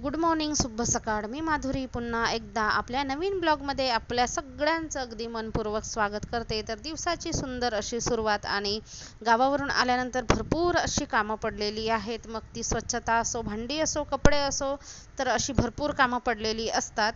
Good morning शुभ सकाळ. मी माधुरी पुन्हा एकदा आपल्या नवीन ब्लॉगमध्ये आपल्या सगळ्यांचं अगदी मनपूर्वक स्वागत करते. तर दिवसाची सुंदर अशी सुरुवात आणि गावावरून आल्यानंतर भरपूर अशी कामं पडलेली आहेत. मग ती स्वच्छता असो भांडी असो कपडे असो तर अशी भरपूर कामं पडलेली असतात.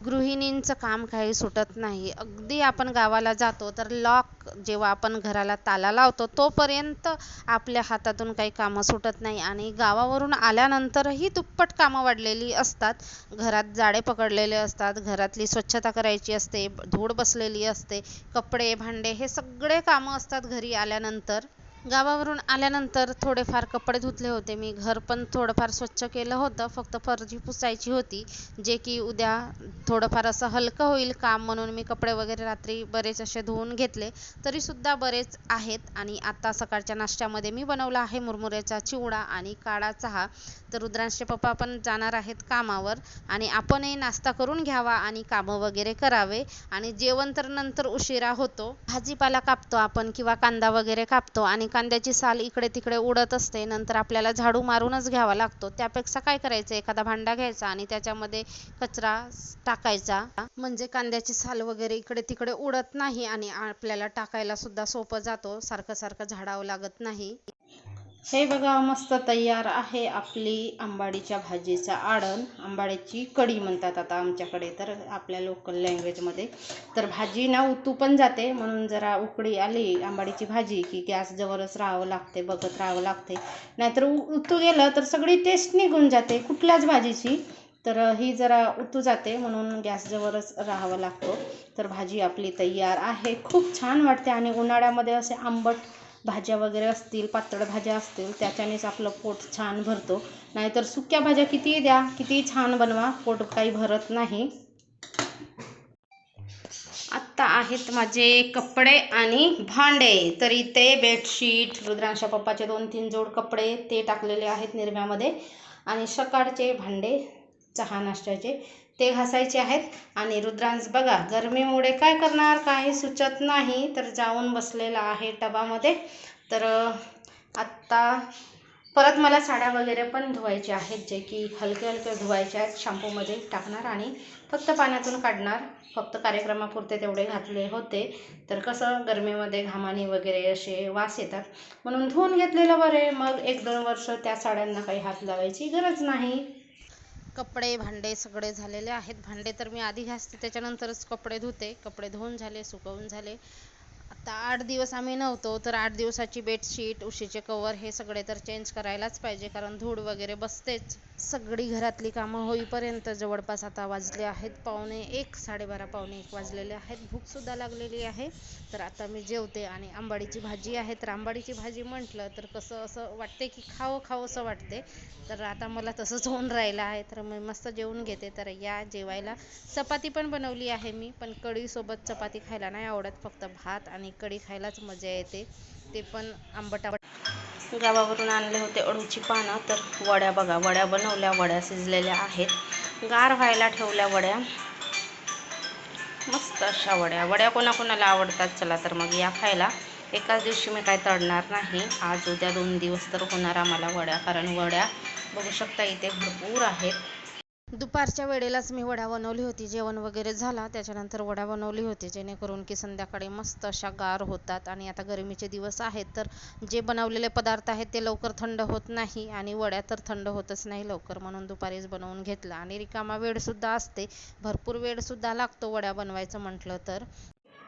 गृहिणींचं काम काही सुटत नाही. अगदी आपण गावाला जातो तर लॉक जेव्हा आपण घराला ताला लावतो तोपर्यंत आपल्या हातातून काही कामं सुटत नाही. आणि गावावरून आल्यानंतरही दुप्पट कामं वाढलेली असतात. घरात जाळे पकडलेले असतात घरातली स्वच्छता करायची असते धूळ बसलेली असते कपडे भांडे हे सगळे कामं असतात घरी आल्यानंतर. गावावरून आल्यानंतर थोडेफार कपडे धुतले होते. मी घर पण थोडंफार स्वच्छ केलं होतं. फक्त फरशी पुसायची होती जे की उद्या थोडंफार असं हलकं होईल काम म्हणून मी कपडे वगैरे रात्री बरेच असे धुवून घेतले. तरीसुद्धा बरेच आहेत आणि आत्ता सकाळच्या नाश्त्यामध्ये मी बनवला आहे मुरमुऱ्याचा चिवडा आणि काळा चहा. तर रुद्रांशचे पप्पा पण जाणार आहेत कामावर आणि आपणही नाश्ता करून घ्यावा आणि कामं वगैरे करावे. आणि जेवण तर नंतर उशिरा होतो. भाजीपाला कापतो आपण किंवा कांदा वगैरे कापतो आणि कांद्याची साल इकडे तिकडे उडत असते नंतर आपल्याला झाडू मारूनच घ्यावा लागतो. त्यापेक्षा काय करायचं? एखादा भांडा घ्यायचा आणि त्याच्यामध्ये कचरा टाकायचा. म्हणजे कांद्याची साल वगैरे इकडे तिकडे उडत नाही आणि आपल्याला टाकायला सुद्धा सोपं जातो. सारखं सारखं झाडावं लागत नाही. हे बघा मस्त तयार आहे आपली आंबाडीच्या भाजीचा आडण आंबाड्याची कढी म्हणतात आता आमच्याकडे तर आपल्या लोकल लँग्वेजमध्ये तर भाजी ना उतू पण जाते म्हणून जरा उकडी आली आंबाडीची भाजी की गॅस जवळच राहावं लागते बघत राहावं लागते. नाहीतर उ उतू गेलं तर सगळी टेस्ट निघून जाते कुठल्याच भाजीची. तर ही जरा उतू जाते म्हणून गॅसजवळच राहावं लागतो. तर भाजी आपली तयार आहे खूप छान वाटते. आणि उन्हाळ्यामध्ये असे आंबट भाज्या वगैरे असतील पातळ भाज्या असतील त्याच्यानेच आपलं पोट छान भरतो. नाहीतर सुक्या भाज्या कितीही द्या कितीही छान बनवा पोट काही भरत नाही. आत्ता आहेत माझे कपडे आणि भांडे. तर इथे बेडशीट रुद्रांशा पप्पाचे दोन तीन जोड कपडे ते टाकलेले आहेत निरम्यामध्ये. आणि सकाळचे भांडे चहा नाश्त्याचे. ते घासायचे आहेत. आणि रुद्रांश बघा गरमीमुळे काय करणार? काही सुचत नाही. तर जाऊन बसलेला आहे टबामध्ये तर आत्ता परत मला साड्या वगैरे पण धुवायच्या आहेत जे की हलके हलके धुवायचे आहेत. शॅम्पूमध्ये टाकणार आणि फक्त पाण्यातून काढणार. फक्त कार्यक्रमापुरते तेवढे घातले होते. तर कसं गरमीमध्ये घामाने वगैरे असे वास येतात. म्हणून धुवून घेतलेलं बरे. मग एक दोन वर्ष त्या साड्यांना काही हात लावायची गरज नाही. कपडे भांडे सगळे झालेले आहेत. भांडे तर मी आधी घासते त्याच्यानंतरच कपडे धुते. कपडे धुवून झाले सुकवून झाले. आता आठ दिवस आम्ही नव्हतो तर आठ दिवसाची बेडशीट उशीचे कवर हे सगळे तर चेंज करायलाच पाहिजे कारण धूळ वगैरे बसतेच. सगळी घरातली कामं होईपर्यंत जवळपास आता वाजले आहेत पावणे एक साडेबारा पावणे एक वाजलेले आहेत. भूकसुद्धा लागलेली आहे. तर आता मी जेवते आणि आंबाडीची भाजी आहे. तर आंबाडीची भाजी म्हटलं तर कसं असं वाटते की खावं असं वाटते. तर आता मला तसंच होऊन राहिलं आहे. तर मी मस्त जेवून घेते. तर या जेवायला चपाती पण बनवली आहे मी पण कढीसोबत चपाती खायला नाही आवडत. फक्त भात आणि कढी खायलाच मजा येते. ते पण आंबट आंबट. गावावरून आणले होते अळूची पानं. तर वड्या बघा वड्या बनवल्या वड्या शिजलेल्या आहेत. गार व्हायला ठेवल्या वड्या. मस्त अशा वड्या. वड्या कोणाकोणाला आवडतात चला तर मग या खायला. एकाच दिवशी मी काय तळणार नाही. आज उद्या दोन दिवस तर होणार आम्हाला वड्या कारण वड्या बघू शकता इथे भरपूर आहेत. दुपारच्या वेळेलाच मी वडा बनवली होती. जेवण वगैरे झाला. त्याच्यानंतर वडा बनवली होती. जेणेकरून की संध्याकाळी मस्त अशा गार होतात आणि आता गरमीचे दिवस आहेत. तर जे बनवलेले पदार्थ आहेत ते लवकर थंड होत नाही आणि वड्या तर थंड होतच नाही लवकर म्हणून दुपारीच बनवून घेतलं. आणि रिकामा वेळसुद्धा असते. भरपूर वेळसुद्धा लागतो वड्या बनवायचं म्हटलं तर.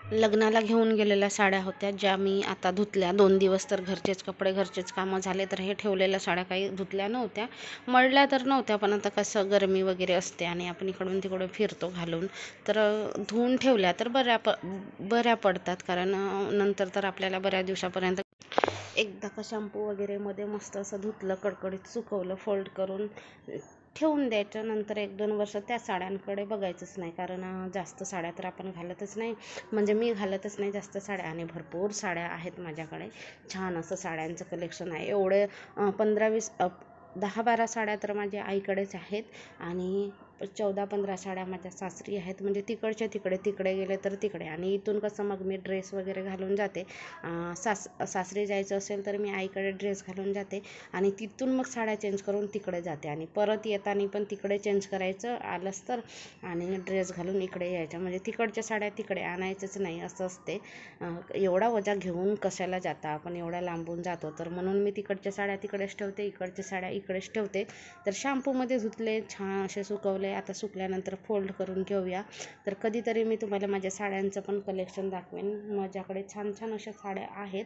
लग्नाला घेऊन गेलेल्या साड्या होत्या ज्या मी आता धुतल्या. दोन दिवस तर घरचेच कपडे घरचेच कामं झाले तर हे ठेवलेल्या साड्या काही धुतल्या नव्हत्या. मळल्या तर नव्हत्या पण आता कसं गरमी वगैरे असते आणि आपण इकडून तिकडून फिरतो घालून. तर धुवून ठेवल्या तर बऱ्या प बऱ्या पडतात. कारण नंतर तर आपल्याला बऱ्या दिवसापर्यंत एकदा का शॅम्पू वगैरेमध्ये मस्त असं धुतलं कडकडीत सुकवलं फोल्ड करून ठेवून द्यायचं. नंतर एक दोन वर्ष त्या साड्यांकडे बघायचंच नाही. कारण जास्त साड्या तर आपण घालतच नाही. म्हणजे मी घालतच नाही जास्त साड्या. आणि भरपूर साड्या आहेत माझ्याकडे. छान असं साड्यांचं कलेक्शन आहे. एवढे पंधरा वीस दहा बारा साड्या तर माझ्या आईकडेच आहेत. आणि चौदा पंधरा साड्या माझ्या सासरी आहेत. म्हणजे तिकडच्या तिकडे तिकडे गेले तर तिकडे. आणि इथून कसं मग मी ड्रेस वगैरे घालून जाते. सास सासरी जायचं असेल तर मी आईकडे ड्रेस घालून जाते. आणि तिथून मग साड्या चेंज करून तिकडे जाते. आणि परत येताना पण तिकडे चेंज करायचं आलंच तर आणि ड्रेस घालून इकडे यायचं. म्हणजे तिकडच्या साड्या तिकडे आणायचंच नाही असं असते. एवढा वजा घेऊन कशाला जाता? आपण एवढ्या लांबून जातो तर. म्हणून मी तिकडच्या साड्या तिकडेच ठेवते इकडच्या साड्या इकडेच ठेवते. तर शॅम्पूमध्ये धुतले छान असे सुकवले आता सुकल्यानंतर फोल्ड करून घेऊया. तर कधीतरी मी तुम्हाला माझ्या साड्यांचं पण कलेक्शन दाखवेन. माझ्याकडे छान छान अशा साड्या आहेत.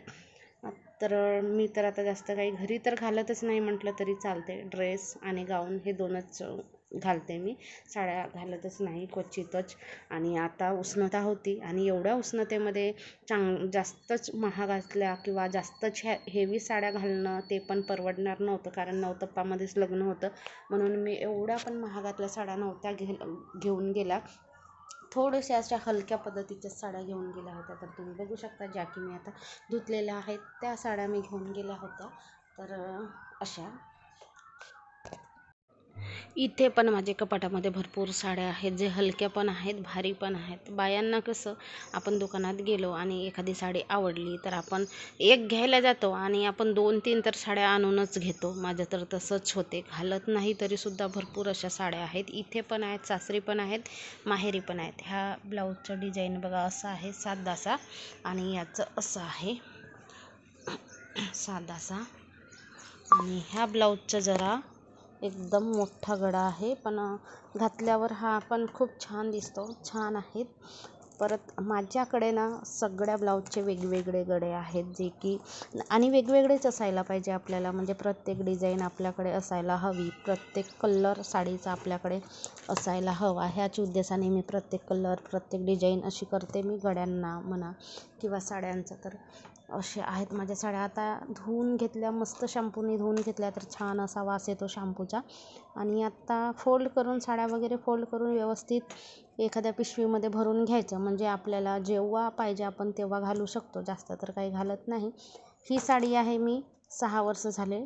तर मी तर आता जास्त काही घरी तर घालतच नाही म्हटलं तरी चालते ड्रेस आणि गाऊन हे दोनच घालते मी. साड्या घालतच नाही क्वचितच. आणि आता उष्णता होती आणि एवढ्या उष्णतेमध्ये चांग जास्तच महागातल्या किंवा जास्तच ह्या हेवी साड्या घालणं ते पण परवडणार नव्हतं. कारण नवतप्पामध्येच लग्न होतं. म्हणून मी एवढ्या पण महागातल्या साड्या नव्हत्या घे घेऊन गेला थोड्याशा अशा हलक्या पद्धतीच्या साड्या घेऊन गेल्या होत्या. तर तुम्ही बघू शकता ज्या की मी आता धुतलेल्या आहेत त्या साड्या मी घेऊन गेल्या होत्या. तर अशा. इथे पण माझे कपाटामध्ये भरपूर साड्या आहेत जे हलक्या पण आहेत भारी पण आहेत. बायांना कसं आपण दुकानात गेलो आणि एखादी साडी आवडली तर आपण एक घ्यायला जातो आणि आपण दोन तीन तर साड्या आणूनच घेतो. माझं तर तसंच होते. घालत नाही तरीसुद्धा भरपूर अशा साड्या आहेत. इथे पण आहेत सासरी पण आहेत माहेरी पण आहेत. ह्या ब्लाऊजचं डिझाईन बघा असं आहे साधासा आणि याचं असं आहे. साधासा आणि ह्या ब्लाऊजचं जरा एकदम मोठा गळा आहे. पण घातल्यावर हा पण खूप छान दिसतो. छान आहेत. परत माझ्याकडे ना सगळ्या ब्लाऊजचे वेगवेगळे गळे आहेत. जे की आणि वेगवेगळेच असायला पाहिजे आपल्याला. म्हणजे प्रत्येक डिझाईन आपल्याकडे असायला हवी. प्रत्येक कलर साडीचा आपल्याकडे असायला हवा. ह्याच उद्देशाने मी प्रत्येक कलर प्रत्येक डिझाईन अशी करते. मी गड्यांना म्हणा किंवा साड्यांचं तर. असे आहेत माझ्या साड्या. आता धुवून घेतल्या मस्त शॅम्पूने धुवून घेतल्या तर छान असा वास येतो शॅम्पूचा आणि आत्ता फोल्ड करून साड्या वगैरे फोल्ड करून व्यवस्थित एखाद्या पिशवीमध्ये भरून घ्यायचं. म्हणजे आपल्याला जेव्हा पाहिजे आपण तेव्हा घालू शकतो. जास्त तर काही घालत नाही. ही साडी आहे मी सहा वर्ष झाले.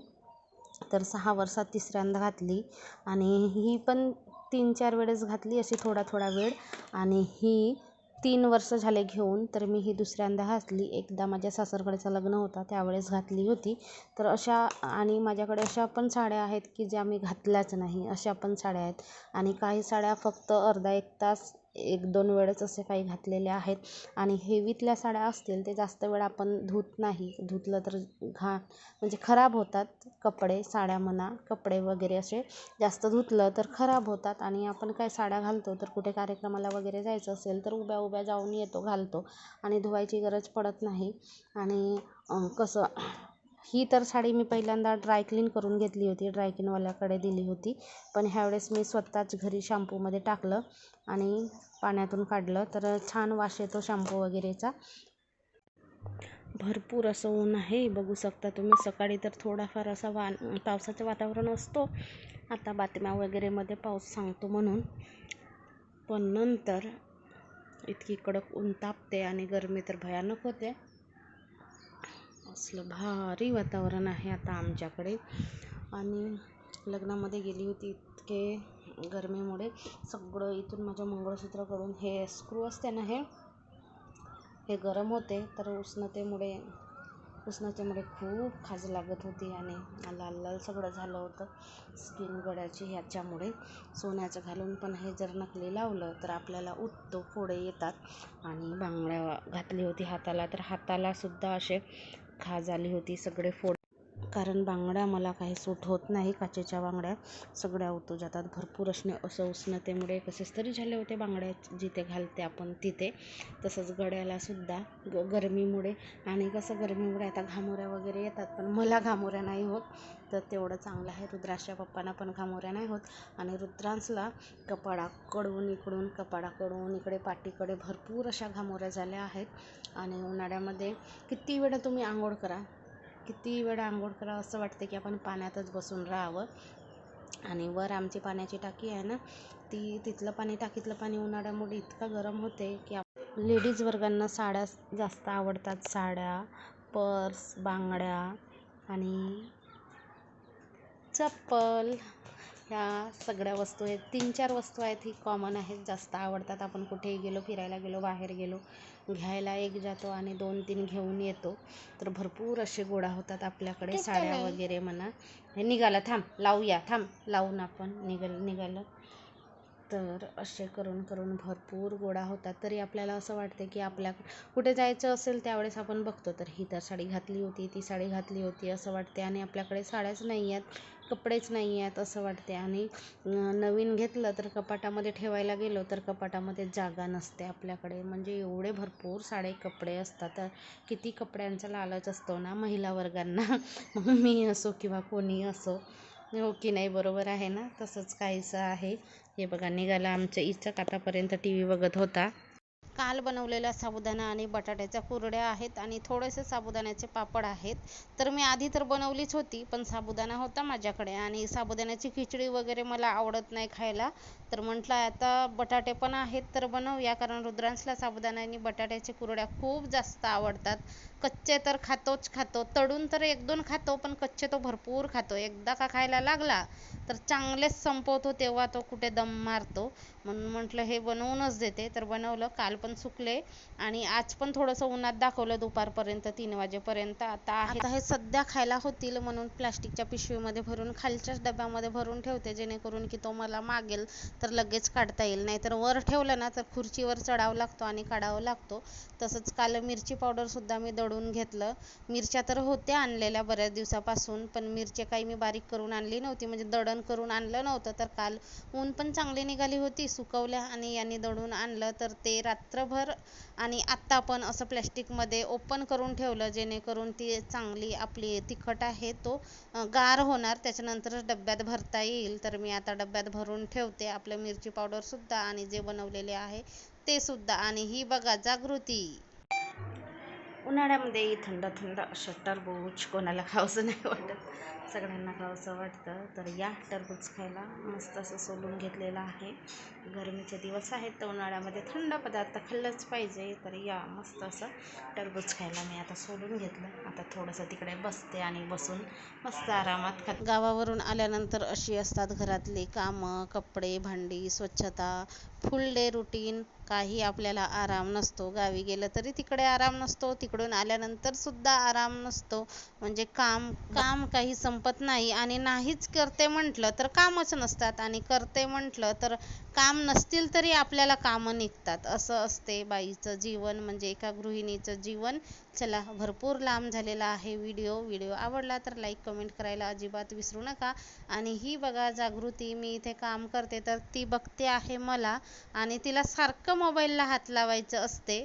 तर सहा वर्षात तिसऱ्यांदा घातली. आणि ही पण तीन चार वेळेस घातली अशी थोडा थोडा वेळ. आणि ही तीन वर्ष झाले घेऊन तर मी ही दुसऱ्यांदा घातली. एकदा माझ्या सासरकडचं लग्न होता त्यावेळेस घातली होती. तर अशा आणि माझ्याकडे अशा पण साड्या आहेत की ज्या मी घातल्याच नाही. अशा पण साड्या आहेत. आणि काही साड्या फक्त अर्धा एक तास एक दोन वेळेस असे काही घातलेले आहेत. आणि हेवीतल्या साड्या असतील ते जास्त वेळ आपण धुत नाही. धुतलं तर घा. म्हणजे खराब होतात कपडे साड्या म्हणा कपडे वगैरे असे. जास्त धुतलं तर खराब होतात. आणि आपण काय साड्या घालतो तर कुठे कार्यक्रमाला वगैरे जायचं असेल तर उभ्या उभ्या जाऊन येतो घालतो. आणि धुवायची गरज पडत नाही. आणि कसं ही तर साडी मी पहिल्यांदा ड्राय क्लीन करून घेतली होती. ड्राय क्लीनवाल्याकडे दिली होती. पण ह्यावेळेस मी स्वतःच घरी शॅम्पूमध्ये टाकलं आणि पाण्यातून काढलं. तर छान वास येतो शॅम्पू वगैरेचा. भरपूर असं ऊन आहे. बघू शकता तुम्ही सकाळी तर थोडाफार असा वा पावसाचं वातावरण असतो. आता बातम्या वगैरेमध्ये पाऊस सांगतो म्हणून. पण नंतर इतकी कडक ऊन तापते आणि गरमी तर भयानक होते. असलं भारी वातावरण आहे आता आमच्याकडे. आणि लग्नामध्ये गेली होती इतके गरमीमुळे. सगळं इथून माझ्या मंगळसूत्राकडून हे स्क्रू असते ना हे हे गरम होते. तर उष्णतेमुळे उष्णतेमुळे खूप खाज लागत होती आणि लाल लाल सगळं झालं होतं. स्किन गळ्याची ह्याच्यामुळे. सोन्याचं घालून पण हे जर नकली लावलं तर आपल्याला उत्तो फोडे येतात. आणि बांगड्या घातली होती हाताला. तर हातालासुद्धा असे खाज आली होती सगळे फोड कारण बांगड्या मला काही सूट होत नाही काचेच्या बांगड्या सगळ्या उतू जातात. भरपूर असणे असं उष्णतेमुळे कसेच तरी झाले होते बांगड्या जिथे घालते आपण तिथे. तसंच गड्यालासुद्धा ग गरमीमुळे आणि कसं गरमीमुळे आता घामोऱ्या वगैरे येतात पण मला घामोऱ्या नाही होत. तर तेवढं चांगलं आहे. रुद्राच्या पप्पांना पण घामोऱ्या नाही होत. आणि रुद्रांसला कपाडाकडून इकडून कपाडाकडून इकडे पाठीकडे भरपूर अशा घामोऱ्या झाल्या आहेत. आणि उन्हाळ्यामध्ये किती वेळा तुम्ही आंघोळ करा किती वेळा आंघोळ करावं असं वाटतं की आपण पाण्यातच बसून राहावं. आणि वर आमची पाण्याची टाकी आहे ना ती तिथलं पाणी टाकीतलं पाणी उन्हाळ्यामुळे इतकं गरम होते की आप लेडीज वर्गांना साड्या जास्त आवडतात. साड्या पर्स बांगड्या आणि चप्पल. ह्या सगळ्या वस्तू आहेत. तीन चार वस्तू आहेत ही कॉमन आहेत. जास्त आवडतात. आपण कुठेही गेलो फिरायला गेलो बाहेर गेलो घ्यायला एक जातो आणि दोन तीन घेऊन येतो. तर भरपूर असे गोळा होतात आपल्याकडे साड्या वगैरे म्हणा. हे निघालं. थांब लावूया. थांब लावून आपण निघाल निघालं. तर असे करून करून भरपूर गोळा होतात. तरी आपल्याला असं वाटते की आपल्या कुठे जायचं असेल त्यावेळेस आपण बघतो. तर ही तर साडी घातली होती ती साडी घातली होती असं वाटते आणि आपल्याकडे साड्याच नाही आहेत कपडेच नाही आहेत असं वाटते आणि नवीन घेतलं तर कपाटामध्ये ठेवायला गेलो तर कपाटामध्ये जागा नसते आपल्याकडे. म्हणजे एवढे भरपूर साडे कपडे असतात. किती कपड्यांचा लालच असतो ना महिला वर्गांना. मग मी असो किंवा कोणी असो. हो की नाही बरोबर आहे ना? तसंच काहीसं आहे. हे बघा निघाला आमच्या इचक आतापर्यंत टी व्ही बघत होता. काल बनवलेल्या साबुदाणा आणि बटाट्याच्या कुरड्या आहेत आणि थोडेसे साबुदाण्याचे पापड आहेत. तर मी आधी तर बनवलीच होती पण साबुदाणा होता माझ्याकडे आणि साबुदाण्याची खिचडी वगैरे मला आवडत नाही खायला. तर म्हटलं आता बटाटे पण आहेत तर बनवूया कारण रुद्रांशला साबुदाणा आणि बटाट्याच्या कुरड्या खूप जास्त आवडतात. कच्चे तर खातोच खातो तडून तर एक दोन खातो पण कच्चे तो भरपूर खातो. एकदा का खायला लागला तर चांगलेच संपवतो तेव्हा तो कुठे दम मारतो. म्हणून म्हटलं हे बनवूनच देते. तर बनवलं काल पण सुकले. आणि आज पण थोडंसं उन्हात दाखवलं दुपारपर्यंत तीन वाजेपर्यंत. आता आता हे सध्या खायला होतील म्हणून प्लास्टिकच्या पिशवीमध्ये भरून खालच्याच डब्यामध्ये भरून ठेवते जेणेकरून की तो मला मागेल तर लगेच काढता येईल. नाहीतर वर ठेवलं ना तर खुर्चीवर चढावं लागतो आणि काढावं लागतो. तसंच काल मिरची पावडरसुद्धा मी दळून घेतलं. मिरच्या तर होत्या आणलेल्या बऱ्याच दिवसापासून पण मिरची काही मी बारीक करून आणली नव्हती. म्हणजे दळण करून आणलं नव्हतं. तर काल ऊन पण चांगली निघाली होती सुकवल्या आणि यांनी दळून आणलं. तर ते रात्रभर आणि आत्ता पण असं प्लॅस्टिकमध्ये ओपन करून ठेवलं जेणेकरून ती चांगली आपली तिखट आहे तो गार होणार. त्याच्यानंतरच डब्यात भरता येईल. तर मी आता डब्यात भरून ठेवते. आपलं मिरची पावडरसुद्धा आणि जे बनवलेले आहे ते सुद्धा. आणि ही बघा जागृती. उन्हाळ्यामध्ये थंड थंड असं टरबूज कोणाला खावंसं नाही वाटत. सगळ्यांना खावंसं वाटतं. तर या टरबूज खायला मस्त असं सोलून घेतलेलं आहे. गरमीचे दिवस आहेत तर उन्हाळ्यामध्ये थंड पदार्थ खाल्लंच पाहिजे. तर या मस्त असं टरबूज खायला मी आता सोलून घेतलं. आता थोडंसं तिकडे बसते आणि बसून मस्त आरामात खात गावावरून आल्यानंतर अशी असतात घरातली कामं कपडे भांडी स्वच्छता फुल डे रुटीन काही आपल्याला आराम नसतो. गावी गेलं तरी तिकडे आराम नसतो. तिकडून आल्यानंतर सुद्धा आराम नसतो. म्हणजे काम काम काही संपत नाही. आणि नाहीच करते म्हटलं तर कामच नसतात. आणि करते म्हटलं तर काम नसतील तरी आपल्याला कामं निघतात. असं असते बाईचं जीवन. म्हणजे एका गृहिणीचं जीवन. चला भरपूर लांब झालेला आहे व्हिडिओ. व्हिडिओ आवडला तर लाईक कमेंट करायला अजिबात विसरू नका. आणि ही बघा जागृती. मी इथे काम करते तर ती बघते आहे मला. आणि तिला सारखं मोबाईलला हात लावायचं असते.